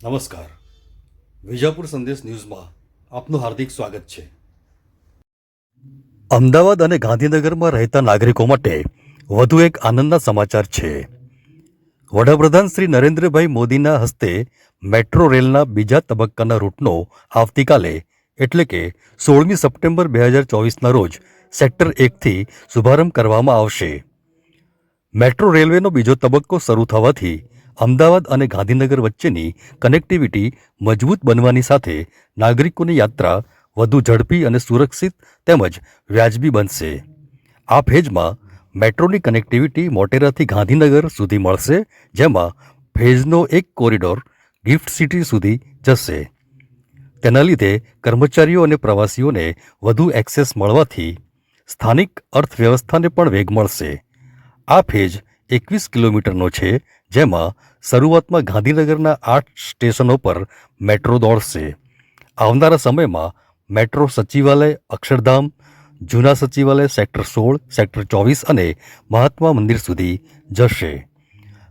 નમસ્કાર. વિજાપુર સંદેશ ન્યૂઝમાં આપનું હાર્દિક સ્વાગત છે. અમદાવાદ અને ગાંધીનગરમાં રહેતા નાગરિકો માટે વધુ એક આનંદના સમાચાર છે. વડાપ્રધાન શ્રી નરેન્દ્રભાઈ મોદીના હસ્તે મેટ્રો રેલના બીજા તબક્કાના રૂટનો આવતીકાલે, એટલે કે સોળમી સપ્ટેમ્બર બે હજાર ચોવીસના રોજ, સેક્ટર એકથી શુભારંભ કરવામાં આવશે. મેટ્રો રેલવેનો બીજો તબક્કો શરૂ થવાથી અમદાવાદ અને ગાંધીનગર વચ્ચેની કનેક્ટિવિટી મજબૂત બનવાની સાથે નાગરિકોની યાત્રા વધુ ઝડપી અને સુરક્ષિત તેમજ વ્યાજબી બનશે. આ ફેઝમાં મેટ્રોની કનેક્ટિવિટી મોટેરાથી ગાંધીનગર સુધી મળશે, જેમાં ફેઝનો એક કોરિડોર ગિફ્ટ સિટી સુધી જશે. તેના લીધે કર્મચારીઓ અને પ્રવાસીઓને વધુ એક્સેસ મળવાથી સ્થાનિક અર્થવ્યવસ્થાને પણ વેગ મળશે. આ ફેઝ એકવીસ કિલોમીટરનો છે જેમાં શરૂઆતમાં ગાંધીનગરના આઠ સ્ટેશનો પર મેટ્રો દોડશે. આવનારા સમયમાં મેટ્રો સચિવાલય, અક્ષરધામ, જૂના સચિવાલય સેક્ટર સોળ, સેક્ટર ચોવીસ અને મહાત્મા મંદિર સુધી જશે.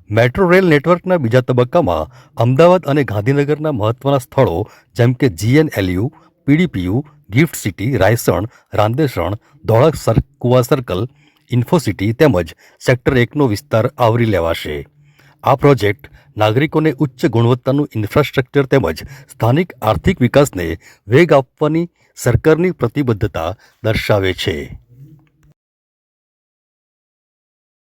મેટ્રો રેલ નેટવર્કના બીજા તબક્કામાં અમદાવાદ અને ગાંધીનગરના મહત્વના સ્થળો જેમ કે GNLU, PDPU, gift city, Raysan, Randesan, ધોળક sir, કુવા સર્કલ, ઇન્ફોસિટી તેમજ સેક્ટર એકનો વિસ્તાર આવરી લેવાશે. આ પ્રોજેક્ટ નાગરિકોને ઉચ્ચ ગુણવત્તાનું ઇન્ફ્રાસ્ટ્રક્ચર તેમજ સ્થાનિક આર્થિક વિકાસને વેગ આપવાની સરકારની પ્રતિબદ્ધતા દર્શાવે છે.